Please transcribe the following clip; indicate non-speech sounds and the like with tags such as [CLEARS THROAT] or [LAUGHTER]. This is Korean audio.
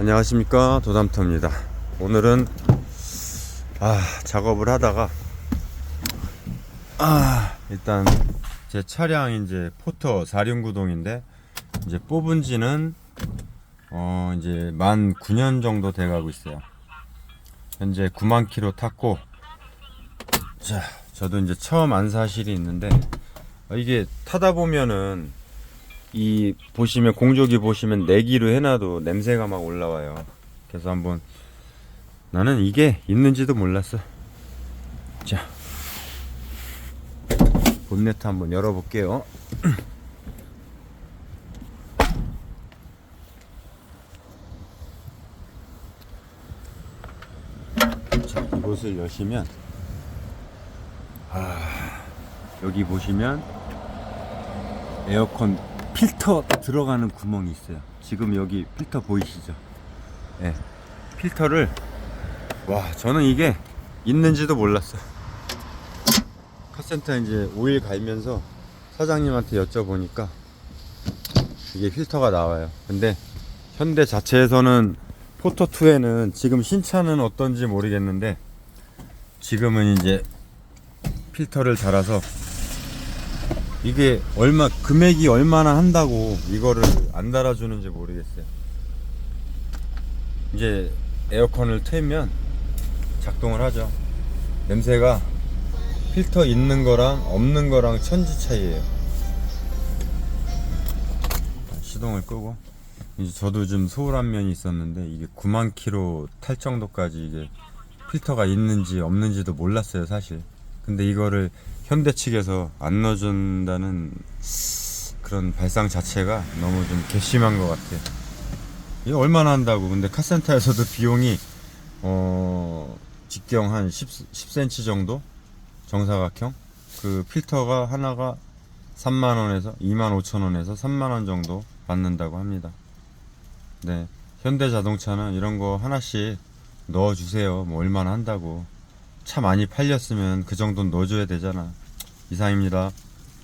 안녕하십니까? 도담터입니다. 오늘은 아 작업을 하다가 아 일단 제 차량 이제 포터 4륜구동인데 이제 뽑은 지는 어 이제 만 9년 정도 돼 가고 있어요. 현재 9만 킬로 탔고 자 저도 이제 처음 안 사실이 있는데 어, 이게 타다 보면은 이 보시면 공조기 보시면 내기로 해놔도 냄새가 막 올라와요. 그래서 한번 나는 이게 있는지도 몰랐어. 자 본네트 한번 열어볼게요. [CLEARS THROAT] 자 이곳을 여시면 아 여기 보시면 에어컨 필터 들어가는 구멍이 있어요. 지금 여기 필터 보이시죠? 예. 필터를 와, 저는 이게 있는지도 몰랐어. 카센터 이제 오일 갈면서 사장님한테 여쭤보니까 이게 필터가 나와요. 근데 현대 자체에서는 포토2에는 지금 신차는 어떤지 모르겠는데 지금은 이제 필터를 달아서 이게 얼마 금액이 얼마나 한다고 이거를 안 달아주는지 모르겠어요. 이제 에어컨을 틀면 작동을 하죠. 냄새가 필터 있는 거랑 없는 거랑 천지 차이예요. 시동을 끄고 이제 저도 좀 소홀한 면이 있었는데 이게 9만 킬로 탈 정도까지 이게 필터가 있는지 없는지도 몰랐어요 사실. 근데 이거를 현대 측에서 안 넣어준다는 그런 발상 자체가 너무 좀 괘씸한 것 같아요. 이게 얼마나 한다고? 근데 카센터에서도 [LAUGHS] 비용이 어 직경 한 10, 10cm 정도 정사각형 그 필터가 하나가 3만 원에서 2만 5천 원에서 3만 원 정도 받는다고 합니다. 네, 현대 자동차는 이런 거 하나씩 넣어주세요. 뭐 얼마나 한다고. 차 많이 팔렸으면 그 정도는 넣어줘야 되잖아. 이상입니다.